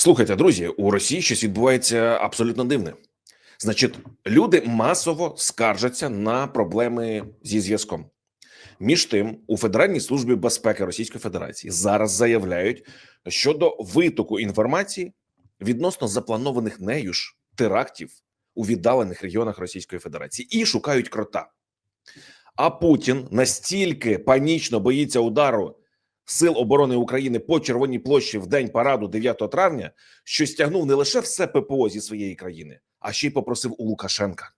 Слухайте, друзі, у Росії щось відбувається абсолютно дивне. Значить, люди масово скаржаться на проблеми зі зв'язком. Між тим, у Федеральній службі безпеки Російської Федерації зараз заявляють щодо витоку інформації відносно запланованих нею ж терактів у віддалених регіонах Російської Федерації і шукають крота. А Путін настільки панічно боїться удару Сил оборони України по Червоній площі в день параду 9 травня, що стягнув не лише все ППО зі своєї країни, а ще й попросив у Лукашенка.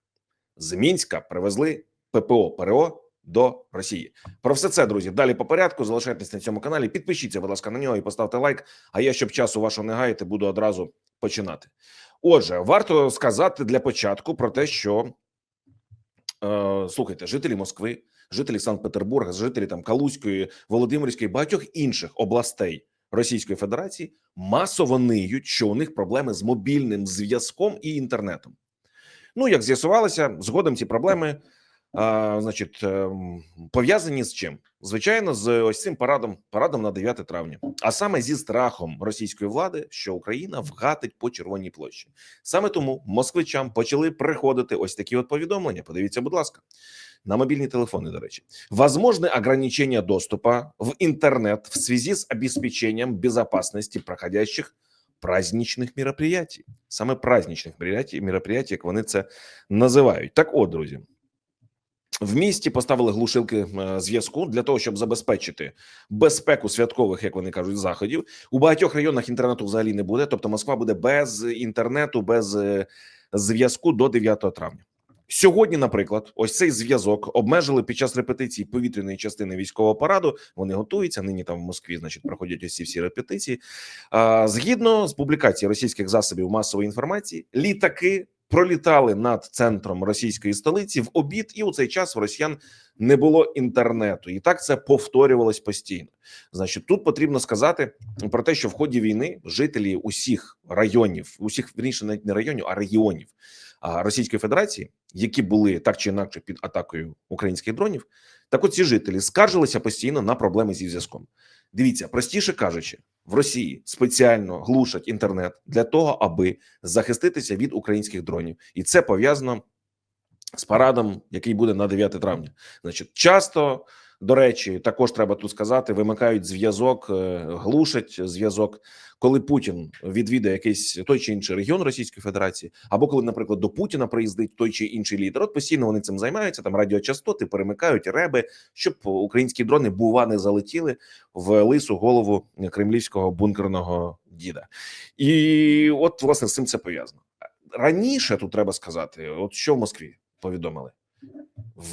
З Мінська привезли ППО ПРО до Росії. Про все це, друзі, далі по порядку. Залишайтесь на цьому каналі. Підпишіться, будь ласка, на нього і поставте лайк. А я, щоб часу вашого не гаяти, буду одразу починати. Отже, варто сказати для початку про те, що е, слухайте, жителі Москви, жителі Санкт-Петербурга, жителі там Калузької, Володимирської, багатьох інших областей Російської Федерації масово ниють, що у них проблеми з мобільним зв'язком і інтернетом. Ну, як з'ясувалося, згодом ці проблеми, а, значить, ем, пов'язані з чим? Звичайно, з ось цим парадом, парадом на 9 травня, а саме зі страхом російської влади, що Україна вгатить по Червоній площі. Саме тому москвичам почали приходити ось такі от повідомлення. Подивіться, будь ласка, на мобильные телефоны, до речи. Возможны ограничения доступа в интернет в связи с обеспечением безопасности проходящих праздничних мероприятий. Саме праздничних мероприятий, мероприятий, як вони це називають. Так от, друзі, в місті поставили глушилки е, зв'язку для того, щоб забезпечити безпеку святкових, як вони кажуть, заходів. У багатьох районах інтернету взагалі не буде. Тобто, Москва буде без інтернету, без е, зв'язку до 9 травня. Сьогодні, наприклад, ось цей зв'язок обмежили під час репетиції повітряної частини військового параду. Вони готуються нині. Там в Москві, значить, проходять ці всі репетиції. Згідно з публікації російських засобів масової інформації, літаки пролітали над центром російської столиці в обід, і у цей час в росіян не було інтернету, і так це повторювалось постійно. Значить, тут потрібно сказати про те, що в ході війни жителі усіх районів, усіх вірніше, навіть не районів, а регіонів Російської Федерації, які були так чи інакше під атакою українських дронів, так от ці жителі скаржилися постійно на проблеми зі зв'язком. Дивіться, простіше кажучи, в Росії спеціально глушать інтернет для того, аби захиститися від українських дронів, і це пов'язано з парадом, який буде на 9 травня. Значить, часто до речі, також треба тут сказати: вимикають зв'язок, е, глушать зв'язок, коли Путін відвідає якийсь той чи інший регіон Російської Федерації, або коли, наприклад, до Путіна приїздить той чи інший лідер. От постійно вони цим займаються. Там радіочастоти перемикають реби, щоб українські дрони бува не залетіли в лису голову кремлівського бункерного діда. І от власне з цим це пов'язано раніше. Тут треба сказати, от що в Москві повідомили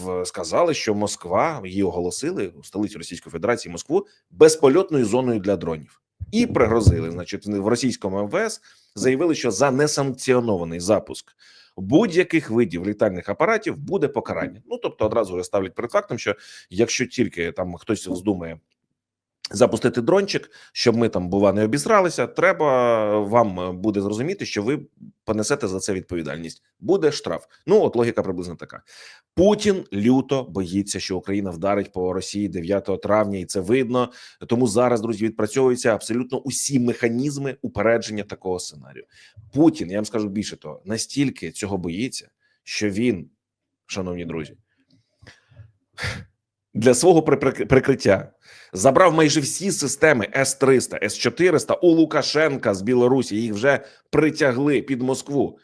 в сказали, що Москва її оголосили у столиці Російської Федерації Москву безпольотною зоною для дронів і пригрозили. Значить, в російському МВС заявили, що за несанкціонований запуск будь-яких видів літальних апаратів буде покарання. Ну тобто, одразу вже ставлять перед фактом, що якщо тільки там хтось вздумає запустити дрончик, щоб ми там бува не обізралися. Треба вам буде зрозуміти, що ви понесете за це відповідальність. Буде штраф. Ну от логіка приблизно така. Путін люто боїться, що Україна вдарить по Росії 9 травня, і це видно. Тому зараз друзі відпрацьовуються абсолютно усі механізми упередження такого сценарію. Путін я вам скажу більше того, настільки цього боїться, що він, шановні друзі для свого прикриття забрав майже всі системи С-300, С-400 у Лукашенка з Білорусі. Їх вже притягли під Москву.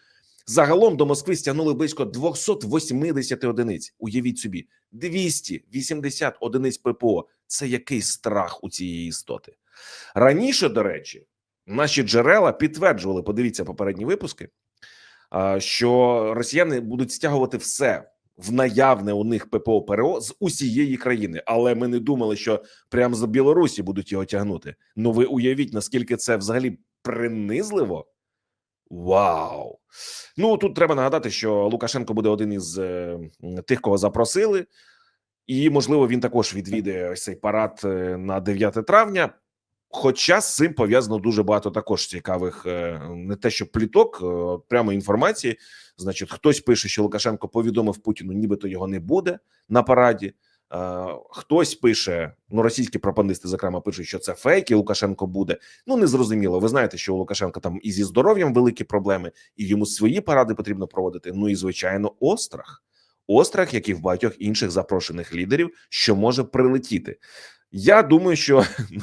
Загалом до Москви стягнули близько 280 одиниць. Уявіть собі, 280 одиниць ППО. Це який страх у цієї істоти раніше. До речі, наші джерела підтверджували. Подивіться попередні випуски, що росіяни будуть стягувати все в наявне у них ППО ПРО з усієї країни, але ми не думали, що прямо з Білорусі будуть його тягнути. Ну ви уявіть, наскільки це взагалі принизливо. Вау! Ну тут треба нагадати, що Лукашенко буде один із е, тих, кого запросили, і можливо він також відвідає ось цей парад е, на 9 травня. Хоча з цим пов'язано дуже багато також цікавих, е, не те, що пліток, е, прямо інформації. Значить, хтось пише, що Лукашенко повідомив Путіну, нібито його не буде на параді. Е, хтось пише, ну російські пропагандисти, зокрема, пишуть, що це фейк, і Лукашенко буде. Ну незрозуміло. Ви знаєте, що у Лукашенка там і зі здоров'ям великі проблеми, і йому свої паради потрібно проводити. Ну і звичайно, острах. Острах, як і в багатьох інших запрошених лідерів, що може прилетіти. Я думаю, що ну,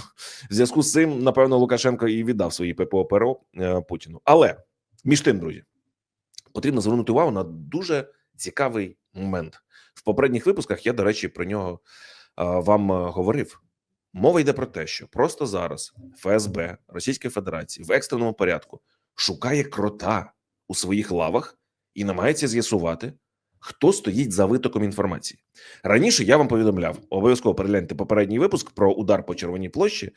в зв'язку з цим, напевно, Лукашенко і віддав свої ППО ПРО е, Путіну. Але між тим, друзі, потрібно звернути увагу на дуже цікавий момент. В попередніх випусках я, до речі, про нього е, вам е, говорив. Мова йде про те, що просто зараз ФСБ Російської Федерації в екстреному порядку шукає крота у своїх лавах і намагається з'ясувати, хто стоїть за витоком інформації. Раніше я вам повідомляв, обов'язково перегляньте попередній випуск про удар по Червоній площі,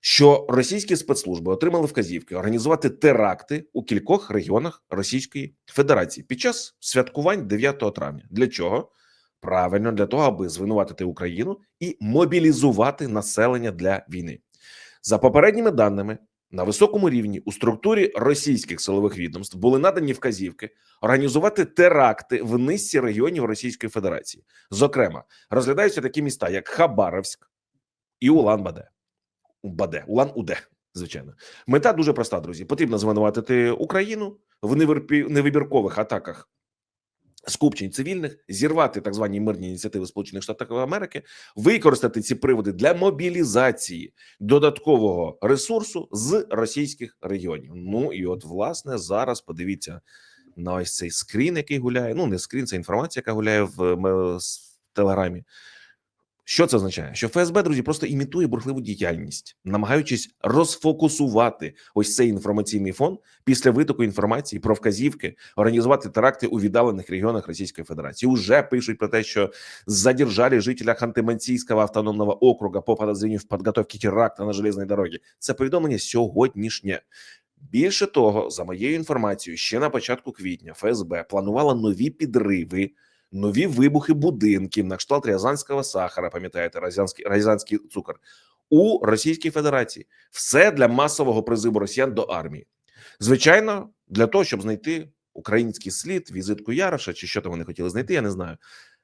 що російські спецслужби отримали вказівки організувати теракти у кількох регіонах Російської Федерації під час святкувань 9 травня. Для чого? Правильно, для того, аби звинуватити Україну і мобілізувати населення для війни. За попередніми даними, на високому рівні у структурі російських силових відомств були надані вказівки організувати теракти в низці регіонів Російської Федерації. Зокрема, розглядаються такі міста, як Хабаровськ і Улан-Баде. Баде, Улан-Уде, звичайно. Мета дуже проста, друзі. Потрібно звинуватити Україну в невибіркових атаках скупчень цивільних, зірвати так звані мирні ініціативи Сполучених Штатів Америки, використати ці приводи для мобілізації додаткового ресурсу з російських регіонів. Ну і от, власне, зараз подивіться на ось цей скрін, який гуляє. Ну, не скрін, це інформація, яка гуляє в в, в телеграмі. Що це означає? Що ФСБ, друзі, просто імітує бурхливу діяльність, намагаючись розфокусувати ось цей інформаційний фон після витоку інформації про вказівки організувати теракти у віддалених регіонах Російської Федерації. Уже пишуть про те, що задержали жителя Ханты-Мансийского автономного округа по подозрению в подготовке теракта на железній дорогі. Це повідомлення сьогоднішнє. Більше того, за моєю інформацією, ще на початку квітня ФСБ планувала нові підриви нові вибухи будинків на кшталт рязанського сахара. Пам'ятаєте, рязанський, рязанський цукор у Російській Федерації. Все для масового призиву росіян до армії. Звичайно, для того, щоб знайти український слід, візитку Яроша чи що там вони хотіли знайти, я не знаю.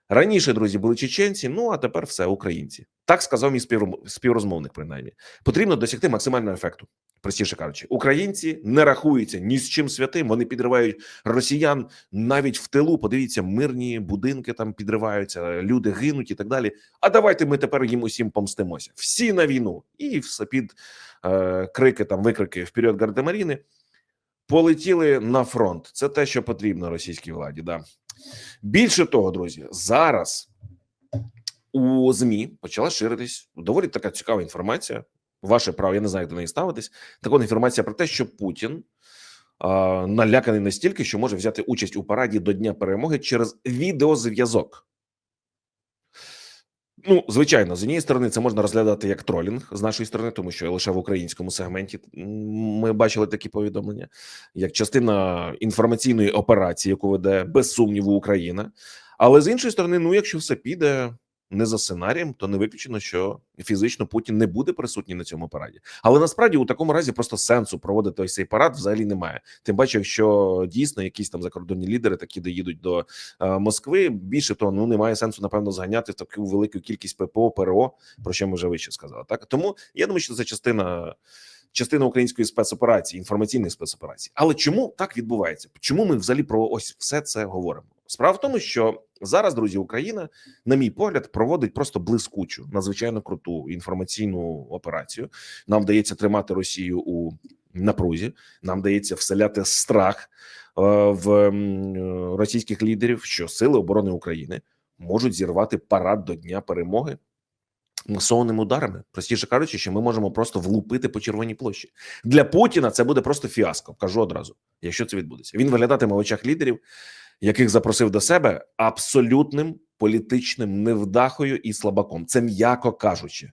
Раніше, друзі, були чеченці, ну а тепер все українці. Так сказав мій спів... співрозмовник. Принаймні, потрібно досягти максимального ефекту. Простіше кажучи, українці не рахуються ні з чим святим. Вони підривають росіян навіть в тилу. Подивіться, мирні будинки там підриваються, люди гинуть і так далі. А давайте ми тепер їм усім помстимося. Всі на війну, і все під е, крики там, викрики вперед гардемаріни. Полетіли на фронт. Це те, що потрібно російській владі. Да. Більше того, друзі, зараз у ЗМІ почала ширитись доволі така цікава інформація. Ваше право, я не знаю, як до неї ставитись. Так інформація про те, що Путін а, наляканий настільки, що може взяти участь у параді до Дня перемоги через відеозв'язок. Ну, звичайно, з однієї сторони, це можна розглядати як тролінг з нашої сторони, тому що лише в українському сегменті ми бачили такі повідомлення, як частина інформаційної операції, яку веде без сумніву Україна. Але з іншої сторони, ну якщо все піде не за сценарієм, то не виключено, що фізично Путін не буде присутній на цьому параді. Але насправді у такому разі просто сенсу проводити ось цей парад взагалі немає. Тим паче, якщо дійсно якісь там закордонні лідери такі доїдуть до е, Москви. Більше того, ну немає сенсу напевно зганяти таку велику кількість ППО, ПРО, про що ми вже вище сказали. Так тому я думаю, що це частина. Частина української спецоперації, інформаційних спецоперацій. Але чому так відбувається? Чому ми взагалі про ось все це говоримо? Справа в тому, що зараз, друзі, Україна, на мій погляд, проводить просто блискучу, надзвичайно круту інформаційну операцію. Нам вдається тримати Росію у напрузі. Нам вдається вселяти страх е, в російських лідерів, що сили оборони України можуть зірвати парад до Дня перемоги масованими ударами. Простіше кажучи, що ми можемо просто влупити по червоній площі. Для Путіна це буде просто фіаско. Кажу одразу, якщо це відбудеться. Він виглядатиме в очах лідерів, яких запросив до себе абсолютним політичним невдахою і слабаком. Це м'яко кажучи.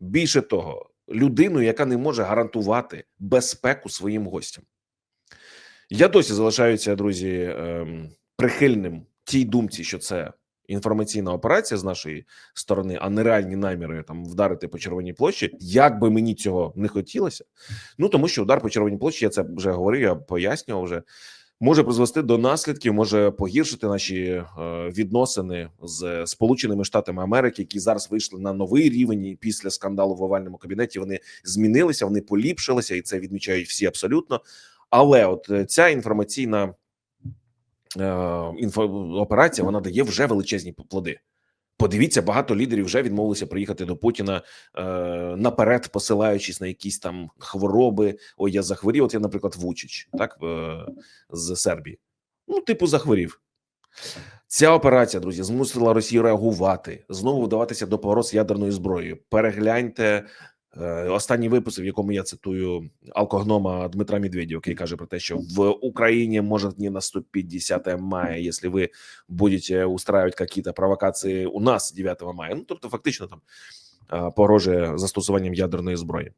Більше того, людину, яка не може гарантувати безпеку своїм гостям. Я досі залишаюся, друзі, ем, прихильним тій думці, що це інформаційна операція з нашої сторони, а не реальні наміри там вдарити по червоній площі. Як би мені цього не хотілося, ну тому що удар по червоній площі, я це вже говорив, я пояснював вже. може призвести до наслідків, може погіршити наші е, відносини з Сполученими Штатами Америки, які зараз вийшли на новий рівень після скандалу в овальному кабінеті. Вони змінилися, вони поліпшилися, і це відмічають всі абсолютно. Але от е, ця інформаційна е, інфо операція вона дає вже величезні плоди. Подивіться, багато лідерів вже відмовилися приїхати до Путіна е, наперед, посилаючись на якісь там хвороби. Ой, я захворів. От я, наприклад, Вучич, так е, з Сербії. Ну, типу, захворів. Ця операція, друзі, змусила Росію реагувати, знову вдаватися до погроз ядерною зброєю. Перегляньте останній випуск, в якому я цитую алкогнома Дмитра Медведєва, який каже про те, що в Україні може не наступить 10 мая, якщо ви будете устраивать какие-то провокації у нас 9 мая. Ну тобто, фактично там е, погрожує застосуванням ядерної зброї.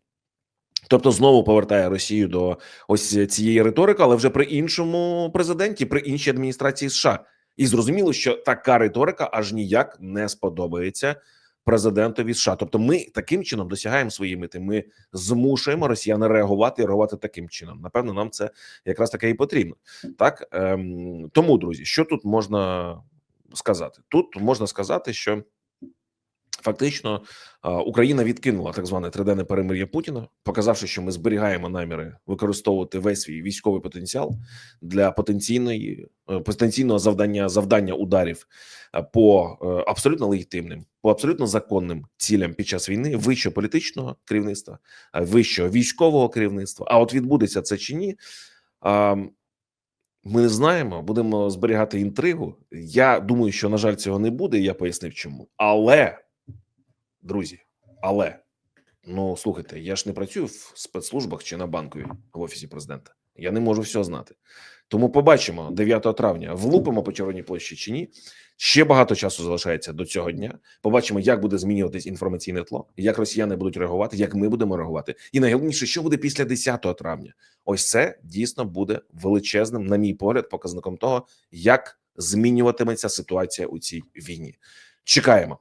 Тобто знову повертає Росію до ось цієї риторики, але вже при іншому президенті, при іншій адміністрації США. І зрозуміло, що така риторика аж ніяк не сподобається президентові США. Тобто, ми таким чином досягаємо свої мети. Ми змушуємо росіян реагувати і реагувати таким чином. Напевно, нам це якраз таке і потрібно. Так ем, тому, друзі, що тут можна сказати? Тут можна сказати, що фактично Україна відкинула так зване триденне перемир'я Путіна, показавши, що ми зберігаємо наміри використовувати весь свій військовий потенціал для потенційної е, потенційного завдання завдання ударів е, по е, абсолютно легітимним, по абсолютно законним цілям під час війни вищого політичного керівництва, вищого військового керівництва. А от відбудеться це чи ні? Ми не знаємо, будемо зберігати інтригу. Я думаю, що на жаль, цього не буде. Я пояснив, чому. Але, друзі, але ну слухайте, я ж не працюю в спецслужбах чи на банковій в офісі президента. Я не можу все знати. Тому побачимо 9 травня. Влупимо по червоній площі чи ні. Ще багато часу залишається до цього дня. Побачимо, як буде змінюватись інформаційне тло, як росіяни будуть реагувати, як ми будемо реагувати, і найголовніше, що буде після 10 травня. Ось це дійсно буде величезним, на мій погляд, показником того, як змінюватиметься ситуація у цій війні. Чекаємо.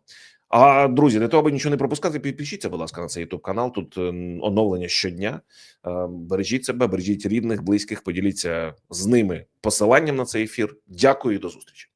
А друзі, для того, аби нічого не пропускати, підпишіться, будь ласка, на цей youtube канал. Тут е, оновлення щодня. Е, Бережіть себе, бережіть рідних, близьких, поділіться з ними посиланням на цей ефір. Дякую і до зустрічі.